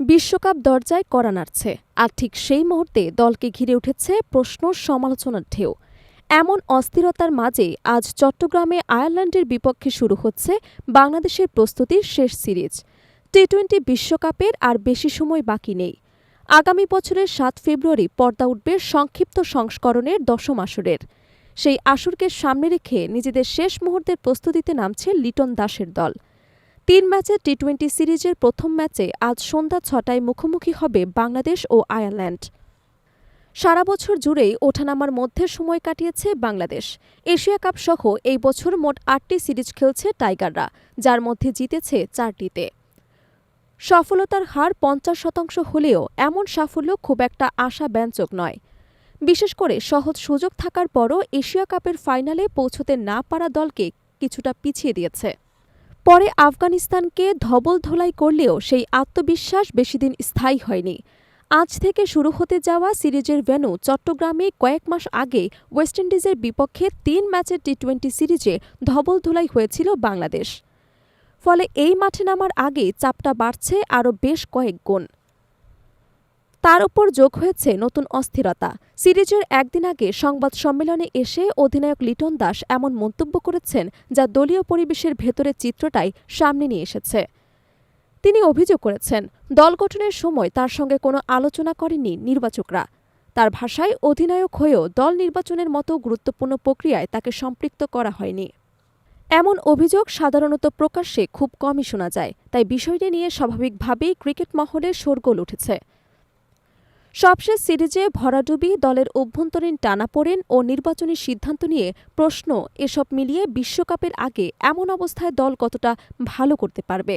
বিশ্বকাপ দরজায় কড়া নাড়ছে, আর ঠিক সেই মুহূর্তে দলকে ঘিরে উঠেছে প্রশ্ন সমালোচনার ঢেউ। এমন অস্থিরতার মাঝে আজ চট্টগ্রামে আয়ারল্যান্ডের বিপক্ষে শুরু হচ্ছে বাংলাদেশের প্রস্তুতির শেষ সিরিজ। টি টোয়েন্টি বিশ্বকাপের আর বেশি সময় বাকি নেই। আগামী বছরের সাত ফেব্রুয়ারি পর্দা উঠবে সংক্ষিপ্ত সংস্করণের দশম আসরের। সেই আসরকে সামনে রেখে নিজেদের শেষ মুহূর্তের প্রস্তুতিতে নামছে লিটন দাসের দল। তিন ম্যাচের টি টোয়েন্টি সিরিজের প্রথম ম্যাচে আজ সন্ধ্যা ছটায় মুখোমুখি হবে বাংলাদেশ ও আয়ারল্যান্ড। সারা বছর জুড়েই ওঠানামার মধ্যে সময় কাটিয়েছে বাংলাদেশ। এশিয়া কাপ সহ এই বছর মোট আটটি সিরিজ খেলছে টাইগাররা, যার মধ্যে জিতেছে চারটিতে। সফলতার হার পঞ্চাশ শতাংশ হলেও এমন সাফল্য খুব একটা আশাব্যঞ্জক নয়। বিশেষ করে সহজ সুযোগ থাকার পরও এশিয়া কাপের ফাইনালে পৌঁছতে না পারা দলকে কিছুটা পিছিয়ে দিয়েছে। পরে আফগানিস্তানকে ধবল ধোলাই করলেও সেই আত্মবিশ্বাস বেশিদিন স্থায়ী হয়নি। আজ থেকে শুরু হতে যাওয়া সিরিজের ভেন্যু চট্টগ্রামে কয়েক মাস আগে ওয়েস্ট ইন্ডিজের বিপক্ষে তিন ম্যাচের টি টোয়েন্টি সিরিজে ধবল ধোলাই হয়েছিল বাংলাদেশ। ফলে এই মাঠে নামার আগে চাপটা বাড়ছে আরও বেশ কয়েক গুণ। তার উপর যোগ হয়েছে নতুন অস্থিরতা। সিরিজের একদিন আগে সংবাদ সম্মেলনে এসে অধিনায়ক লিটন দাস এমন মন্তব্য করেছেন যা দলীয় পরিবেশের ভেতরের চিত্রটাই সামনে নিয়ে এসেছে। তিনি অভিযোগ করেছেন, দল গঠনের সময় তার সঙ্গে কোনো আলোচনা করেনি নির্বাচকরা। তার ভাষায় অধিনায়ক হয়েও দল নির্বাচনের মতো গুরুত্বপূর্ণ প্রক্রিয়ায় তাকে সম্পৃক্ত করা হয়নি। এমন অভিযোগ সাধারণত প্রকাশ্যে খুব কমই শোনা যায়, তাই বিষয়টি নিয়ে স্বাভাবিকভাবেই ক্রিকেট মহলে শোরগোল উঠেছে। সবশেষ সিরিজে ভরাডুবি দলের অভ্যন্তরীণ টানাপোড়েন ও নির্বাচনী সিদ্ধান্ত নিয়ে প্রশ্ন এসব মিলিয়ে বিশ্বকাপের আগে এমন অবস্থায় দল কতটা ভালো করতে পারবে।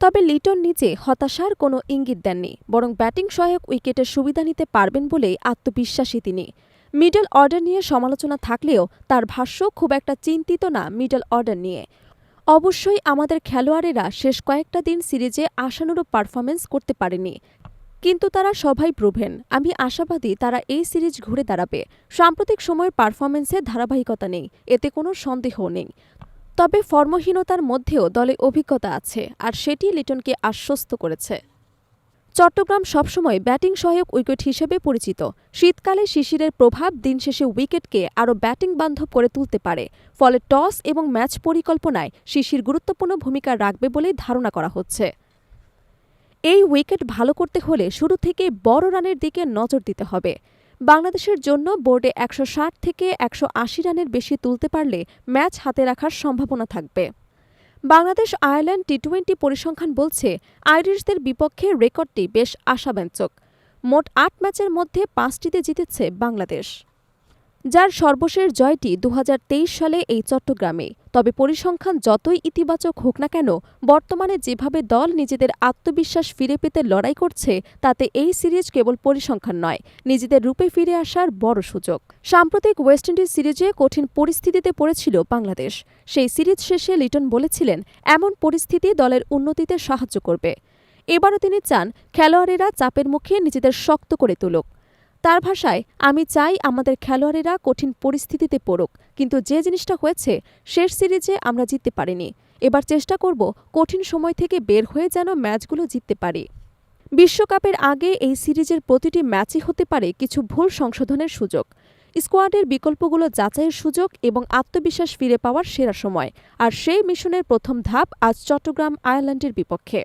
তবে লিটন নিজে হতাশার কোনো ইঙ্গিত দেননি, বরং ব্যাটিং সহায়ক উইকেটের সুবিধা নিতে পারবেন বলেই আত্মবিশ্বাসী তিনি। মিডল অর্ডার নিয়ে সমালোচনা থাকলেও তার ভাষ্য খুব একটা চিন্তিত না মিডল অর্ডার নিয়ে। অবশ্যই আমাদের খেলোয়াড়েরা শেষ কয়েকটা দিন সিরিজে আশানুরূপ পারফরমেন্স করতে পারেনি কিন্তু তারা সবাই প্রুভেন আমি আশাবাদী তারা এই সিরিজ ঘুরে দাঁড়াবে। সাম্প্রতিক সময়ের পারফরমেন্সে ধারাবাহিকতা নেই, এতে কোনো সন্দেহ নেই। তবে ফর্মহীনতার মধ্যেও দলে অভিজ্ঞতা আছে, আর সেটি লিটনকে আশ্বস্ত করেছে। চট্টগ্রাম সবসময় ব্যাটিং সহায়ক উইকেট হিসেবে পরিচিত। শীতকালে শিশিরের প্রভাব দিন শেষে উইকেটকে আরও ব্যাটিং বান্ধব করে তুলতে পারে। ফলে টস এবং ম্যাচ পরিকল্পনায় শিশির গুরুত্বপূর্ণ ভূমিকা রাখবে বলে ধারণা করা হচ্ছে। এই উইকেট ভালো করতে হলে শুরু থেকে বড় রানের দিকে নজর দিতে হবে। বাংলাদেশের জন্য বোর্ডে একশো ষাট থেকে একশো আশি রানের বেশি তুলতে পারলে ম্যাচ হাতে রাখার সম্ভাবনা থাকবে। বাংলাদেশ আয়ারল্যান্ড টি টোয়েন্টি পরিসংখ্যান বলছে, আইরিশদের বিপক্ষে রেকর্ডটি বেশ আশাব্যঞ্জক। মোট আট ম্যাচের মধ্যে পাঁচটিতে জিতেছে বাংলাদেশ। যার সর্বশেষ জয়টি দু হাজার তেইশ সালে এই চট্টগ্রামে। তবে পরিসংখ্যান যতই ইতিবাচক হোক না কেন, বর্তমানে যেভাবে দল নিজেদের আত্মবিশ্বাস ফিরে পেতে লড়াই করছে, তাতে এই সিরিজ কেবল পরিসংখ্যান নয়, নিজেদের রূপে ফিরে আসার বড় সুযোগ। সাম্প্রতিক ওয়েস্ট ইন্ডিজ সিরিজে কঠিন পরিস্থিতিতে পড়েছিল বাংলাদেশ। সেই সিরিজ শেষে লিটন বলেছিলেন, এমন পরিস্থিতি দলের উন্নতিতে সাহায্য করবে। এবারও তিনি চান, খেলোয়াড়েরা চাপের মুখে নিজেদের শক্ত করে তুলুক। তার ভাষায়, আমি চাই আমাদের খেলোয়াড়েরা কঠিন পরিস্থিতিতে পড়ুক, কিন্তু যে জিনিসটা হয়েছে, শেষ সিরিজে আমরা জিততে পারিনি। এবার চেষ্টা করব কঠিন সময় থেকে বের হয়ে যেন ম্যাচগুলো জিততে পারি। বিশ্বকাপের আগে এই সিরিজের প্রতিটি ম্যাচই হতে পারে কিছু ভুল সংশোধনের সুযোগ। স্কোয়াডের বিকল্পগুলো যাচাইয়ের সুযোগ এবং আত্মবিশ্বাস ফিরে পাওয়ার সেরা সময়, আর সেই মিশনের প্রথম ধাপ আজ চট্টগ্রাম আয়ারল্যান্ডের বিপক্ষে।